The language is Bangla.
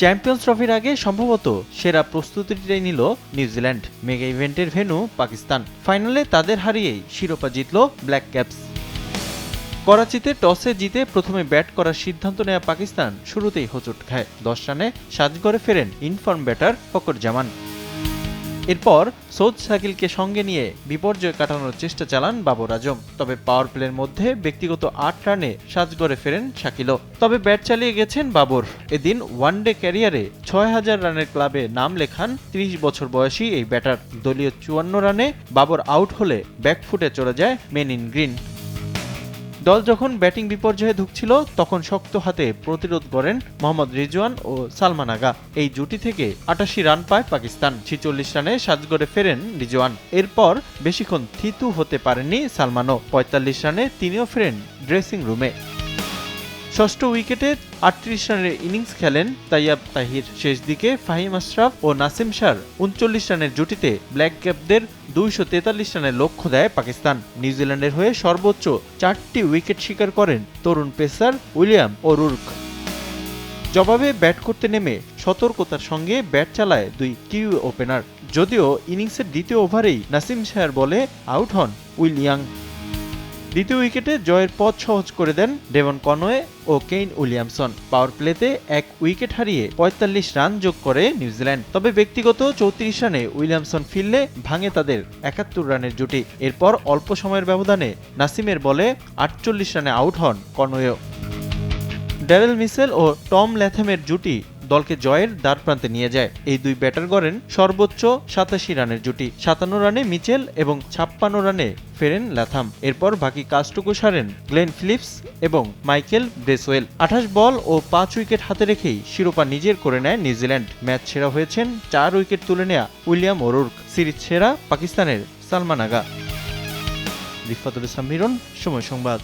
চ্যাম্পিয়ন্স ট্রফির আগে সম্ভবত সেরা প্রস্তুতিটাই নিল নিউজিল্যান্ড। মেগা ইভেন্টের ভেনু পাকিস্তান। ফাইনালে তাদের হারিয়েই শিরোপা জিতল ব্ল্যাক ক্যাপস। করাচিতে টসে জিতে প্রথমে ব্যাট করার সিদ্ধান্ত নেওয়া পাকিস্তান শুরুতেই হোঁচট খায়। দশ রানে সাজগড়ে ফেরেন ইনফর্ম ব্যাটার ফকর জামান এরপর সৌদ শাকিলকে সঙ্গে নিয়ে বিপর্যয় কাটানোর চেষ্টা চালান বাবর আজম। তবে পাওয়ার প্লের মধ্যে ব্যক্তিগত আট রানে সাজ সাজগড়ে ফেরেন শাকিলও। তবে ব্যাট চালিয়ে গেছেন বাবর। এদিন ওয়ানডে ক্যারিয়ারে ছয় হাজার রানের ক্লাবে নাম লেখান ত্রিশ বছর বয়সী এই ব্যাটার। দলীয় চুয়ান্ন রানে বাবর আউট হলে ব্যাকফুটে চলে যায় মেন ইন গ্রিন। দল যখন ব্যাটিং বিপর্যয়ে ঢুকছিল তখন শক্ত হাতে প্রতিরোধ করেন মোহাম্মদ রিজওয়ান ও সালমান আগা এই জুটি থেকে আটাশি রান পায় পাকিস্তান। ছিচল্লিশ রানে সাজগড়ে ফেরেন রিজওয়ান। এরপর বেশিক্ষণ থিতু হতে পারেননি সালমানও। পঁয়তাল্লিশ রানে তিনিও ফেরেন ড্রেসিং রুমে। ষষ্ঠ উইকেটে আটত্রিশ রানের ইনিংস খেলেন তাইয়াব তাহির। শেষ দিকে ফাহিম আশরাফ ও নাসিম শার উনচল্লিশ রানের জুটিতে ব্ল্যাক ক্যাপদের দুইশো তেতাল্লিশ রানের লক্ষ্য দেয় পাকিস্তান। নিউজিল্যান্ডের হয়ে সর্বোচ্চ চারটি উইকেট শিকার করেন তরুণ পেসার উইলিয়াম ও রুর্ক জবাবে ব্যাট করতে নেমে সতর্কতার সঙ্গে ব্যাট চালায় দুই কিউ ওপেনার। যদিও ইনিংসের দ্বিতীয় ওভারেই নাসিম শাহের বলে আউট হন উইলিয়াং দ্বিতীয় উইকেটে জয়ের পথ সহজ করে দেন ডেভন কনওয়ে ও কেইন উইলিয়ামসন। পাওয়ার প্লেতে এক উইকেট হারিয়ে পঁয়তাল্লিশ রান যোগ করে নিউজিল্যান্ড তবে ব্যক্তিগত চৌত্রিশ রানে উইলিয়ামসন ফিরলে ভাঙে তাদের একাত্তর রানের জুটি। এরপর অল্প সময়ের ব্যবধানে নাসিমের বলে আটচল্লিশ রানে আউট হন কনওয়েও। ড্যারেল মিসেল ও টম ল্যাথেমের জুটি দলকে জয়ের দ্বার প্রান্তে নিয়ে যায়। এই দুই ব্যাটার গড়েন সর্বোচ্চ সাতাশি রানের জুটি। সাতান্ন রানে মিচেল এবং ছাপ্পান্ন রানে ফেরেন ল্যাথাম। এরপর বাকি কাজটুকু সারেন গ্লেন ফিলিপস এবং মাইকেল ব্রেসওয়েল। আঠাশ বল ও পাঁচ উইকেট হাতে রেখেই শিরোপা নিজের করে নেয় নিউজিল্যান্ড। ম্যাচ সেরা হয়েছেন চার উইকেট তুলে নেয়া উইলিয়াম ওরুর্ক। সিরিজ সেরা পাকিস্তানের সালমান আগা। রিফাতুল ইসলাম মিরন, সময় সংবাদ।